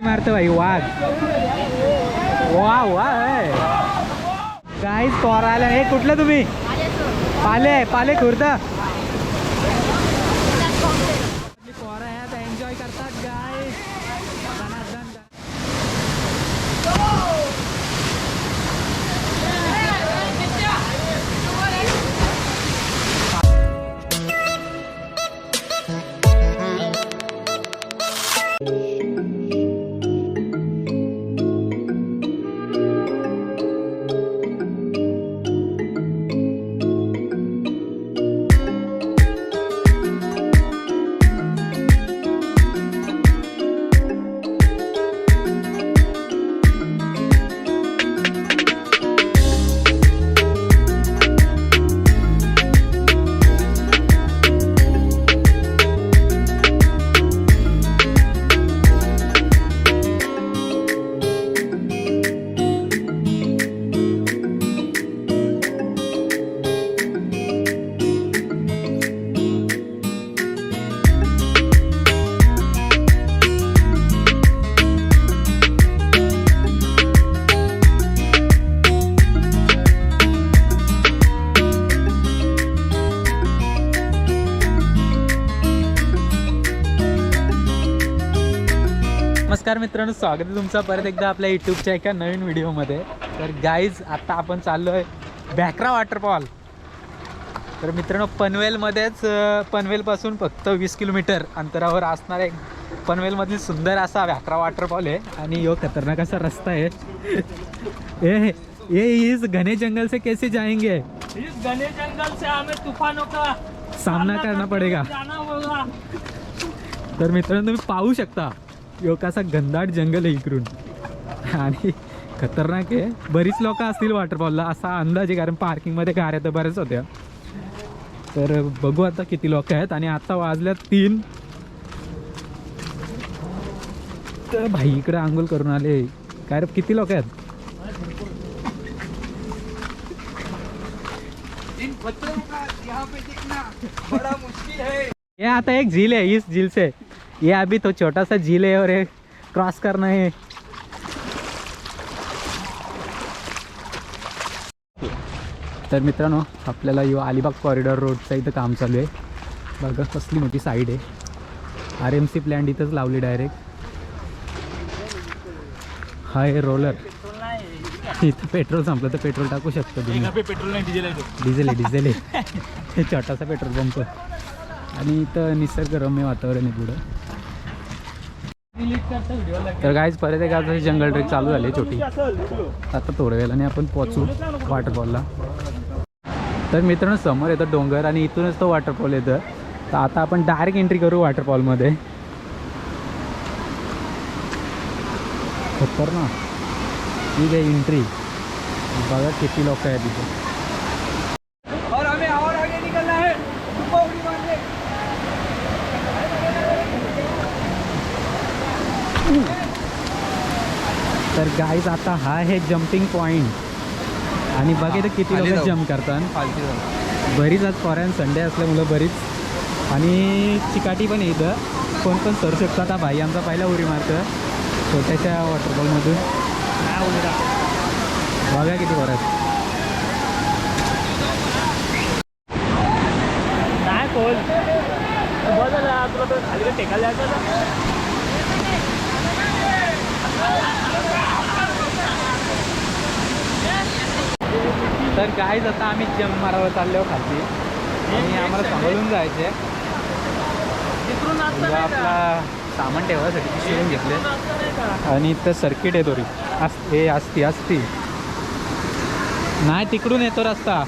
मारतो भाई वाघ. वा वा काहीच कोरायला हे कुठलं तुम्ही? पाले पाले खुर्द. पोरं एन्जॉय करतात गाय नमस्कार मित्रांनो स्वागत आहे तुमचं परत एकदा आपल्या यूट्यूबच्या एका नवीन व्हिडिओमध्ये. तर गाईज आता आपण चाललो आहे बॅकरा वॉटरफॉल तर मित्रांनो पनवेलमध्येच पनवेलपासून फक्त वीस किलोमीटर अंतरावर असणारा एक पनवेलमधील सुंदर असा व्याकरा वॉटरफॉल आहे. आणि यो खतरनाक असा रस्ता आहे. ए ये इस घने जंगल से कैसे जाएंगे? इस घने जंगल से हमें तूफानों का सामना करना पडेगा। तर मित्रांनो तुम्ही पाहू शकता यो कसा घनदाट जंगल आहे इकडून. आणि खतरनाक आहे. बरीच लोक असतील वॉटरफॉलला असा अंदाज आहे कारण पार्किंगमध्ये गाड्या तर बऱ्याच होत्या. तर बघू आता किती लोक आहेत. आणि आता वाजल्या तीन. तर भाई इकडे आंघोळ करून आले. काय रे किती लोक आहेत? है ये आता एक झील है इस झील से. ये अभी तो छोटा सा झील है और ये क्रॉस करना है। तर मित्रांनो आपल्याला यो अलिबाग कॉरिडॉर रोडचं इथं काम चालू आहे. बघा कसली मोठी साईड आहे. आर एम सी प्लॅन्ट इथंच लावली डायरेक्ट हा आहे रोलर इथं पेट्रोल संपलं तर पेट्रोल टाकू शकतो तुम्ही. पेट्रोल नहीं डीजल है तो. डिझेल आहे डिझेल आहे. हे छोटासा पेट्रोल पंप आणि इथं निसर्गरम्य वातावरण आहे पुढं. तर गाईज परत एक आता जंगल ट्रेक चालू झाली छोटी. आता थोड्या वेळाने आपण पोचू वॉटरफॉलला तर मित्रांनो समोर येतं डोंगर आणि इथूनच तो वॉटरफॉल येतं तर आता आपण डायरेक्ट एंट्री करू वॉटरफॉलमध्ये ना ठीक आहे एंट्री बघा किती लोक आहेत तिथे और हमें और आगे निकलना है सुपर उड़ी मारने तर गाईज आता हा आहे जम्पिंग पॉईंट आणि बघा इथं किती लोक. जम्प करतात. बरीच आज फॉरेन संडे असल्यामुळं बरीच. आणि चिकाटी पण इथं. कोण पण सरू शकतो आता. भाई आमचा पहिला उरी मारतं छोट्याशा वॉटरफॉलमधून बघा किती बरं नाही खोल बस झालं तुला तर खाली टेकायला जायचं तर गाईज आता आम्ही जम्प मारायला चाललो खालती. आणि आम्हाला सांभाळून जायचे म्हणजे? आपला सामान ठेवायसाठी शिवून घेतले? आणि इथं सर्किट आहे दोरी अस हे असती असती नाही तिकडून येतो रस्ता.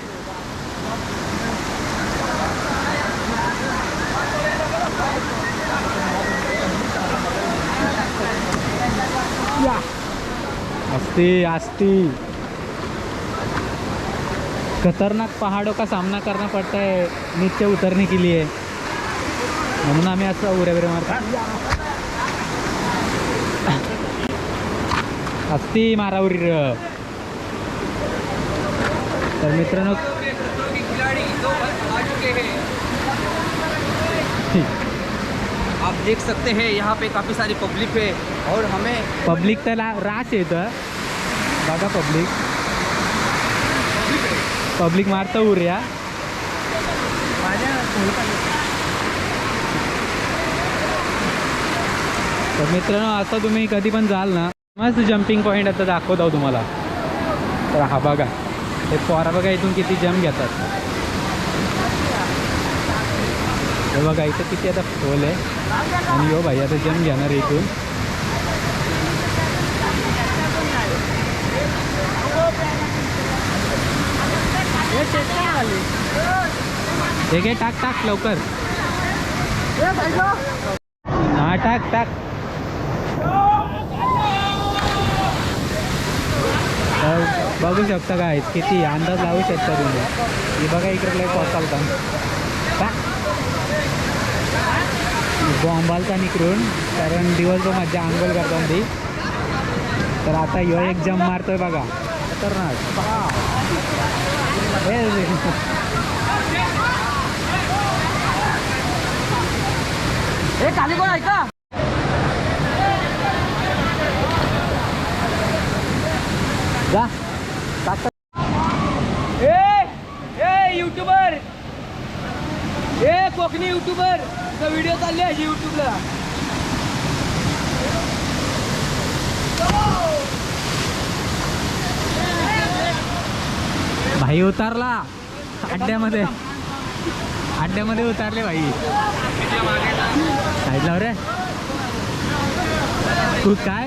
असती असती खतरनाक पहाड़ों का सामना करना पड़ता है नीचे उतरने के लिए। म्हणून आम्ही असं उऱ्या बिऱ्या मारतो असती मारावरी तर मित्रांनो हैं आप देख सकते हैं यहाँ पे काफ़ी सारी पब्लिक है और हमें पब्लिक तर ला- रास येतं बघा पब्लिक पब्लिक मारतं उर्या तर मित्रांनो आता तुम्ही कधी पण जाल ना मस्त जम्पिंग पॉईंट आता दाखवत आहो तुम्हाला. तर हा बघा हे पोरा बघा इथून किती जम्प घेतात. हे बघा इथं किती आता खोल आहे. आणि यो भाई आता जम घेणार इथून. हे घे टाक टाक लवकर. हा टाक टाक. बघू शकता काय किती अंदाज लावू शकता तुम्ही. हे बघा इकडे पोचाल का बॉम्बालचा निकडून कारण दिवसभर मज्जा आंघोळ करतात ती तर आता ह्यो एक जम मारतोय बघा. खतरनाक हे खाली कोण ऐका जा. युट्यूबर ए कोकणी युट्यूबर व्हिडिओ चालले आहे युट्यूबला भाई उतारला. अड्ड्यामध्ये. अड्ड्यामध्ये उतारले भाई. साईडला रे. तू काय?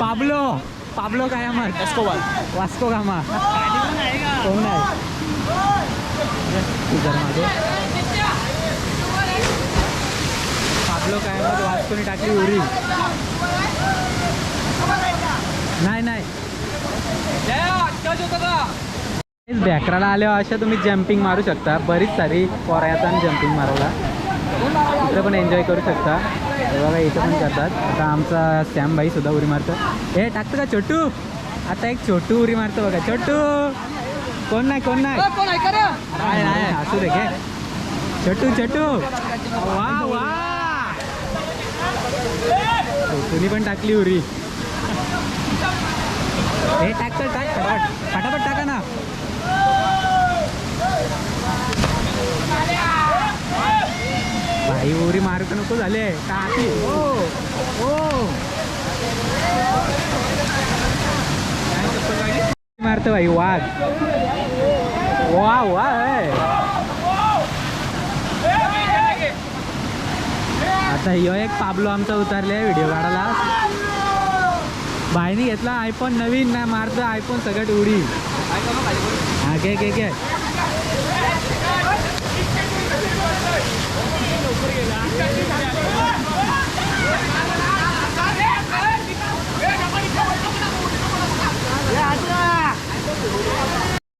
पाबलो. पाबलो काय मग वास्को गामा कोण आहे? पाबलो काय मग वास्कोने टाकली उरी. नाही नाही. बॅकराला आल्यावर अशा तुम्ही जम्पिंग मारू शकता. बरीच सारी पोरायाचा जम्पिंग मारायला इकडे पण एन्जॉय करू शकता. बघा इथं पण करतात. आता आमचा सॅम भाई सुद्धा उरी मारतो. हे टाकतं का छोटू? आता एक छोटू उरी मारतो बघा. छोटू! कोण नाही कोण नाही? नाही नाही असू दे घे. छोटू छोटू! वा वा! छोटूनी पण टाकली उरी हे टाक तर टाक. फटाफट फटाफट टाका ना. भाई उरी मार्ग नको झाले. टाकी हो हो. भाई वाघ. वा वा आता ह्यो एक पाबलो आमचा उतरले व्हिडिओ काढायला. भाईनी घेतला आयफोन नवीन ना मारतं आयफोन सगळ्यात उडी. हा घे घे घे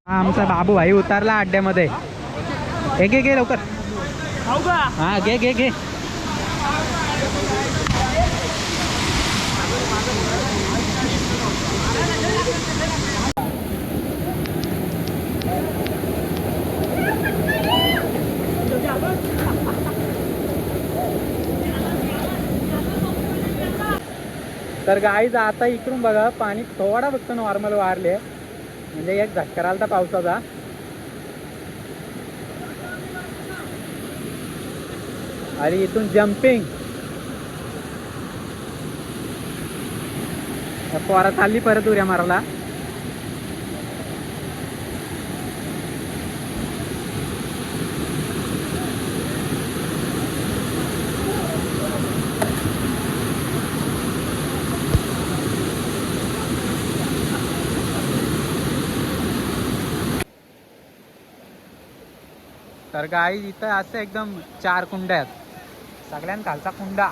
हा आमचा बाबू भाई उतारला अड्ड्यामध्ये. हे घे घे लवकर. हा घे घे घे. तर गाईज आता इकडून बघा पाणी थोडा फक्त नॉर्मल वारले म्हणजे एक धक्कर आला होता पावसाचा. आणि इथून जम्पिंग पोरा चालली परत उऱ्या मारायला. तर गाई इथं असं एकदम चार कुंड्या आहेत. सगळ्यां खालचा कुंडा.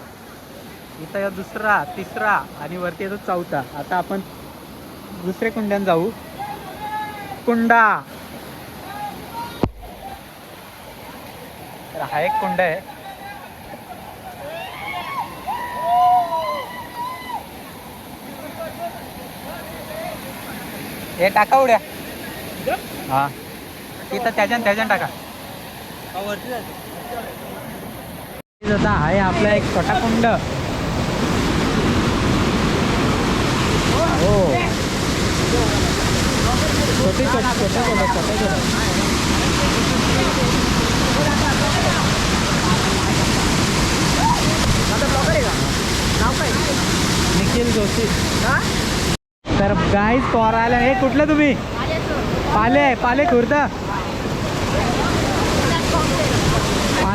इथं दुसरा तिसरा आणि वरती येतो चौथा. आता आपण दुसऱ्या कुंड्यान जाऊ. कुंडा. तर हा एक कुंड आहे. हे टाका उड्या. हा. तिथं त्याच्यान त्याच्यान टाका. आता आहे आपला एक छोटा कुंड हो. छोटे छोटे छोटा छोटे छोटे छोटे निखिल जोशी तर गाईज पोरायला हे कुठलं तुम्ही? पाले पाले खुर्द.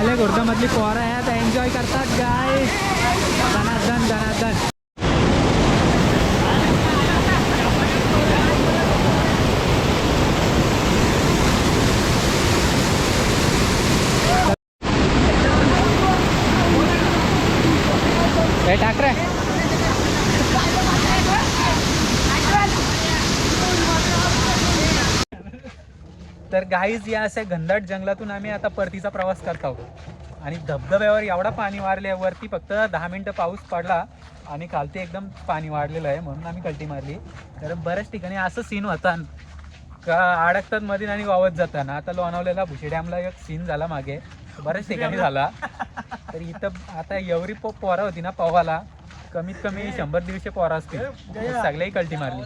पाले खुर्द मधली आहेत. एन्जॉय करतात गाय धनादन धनादन हे टाक रे तर गाईज या अशा घनदाट जंगलातून आम्ही आता परतीचा प्रवास करत आहोत. आणि धबधब्यावर एवढा पाणी वाढले वरती फक्त दहा मिनटं पाऊस पडला आणि खालती एकदम पाणी वाढलेलं आहे म्हणून आम्ही कल्टी मारली. तर बऱ्याच ठिकाणी असं सीन होता. का अडकतात मध्ये आणि वावत जाताना. आता लोणावलेला भुशी डॅमला एक सीन झाला मागे. बऱ्याच ठिकाणी झाला. तर इथं आता एवढी पो पोरा होती ना पवाला. कमीत कमी शंभर दीडशे पोरा असतील. सगळ्याही कल्टी मारली.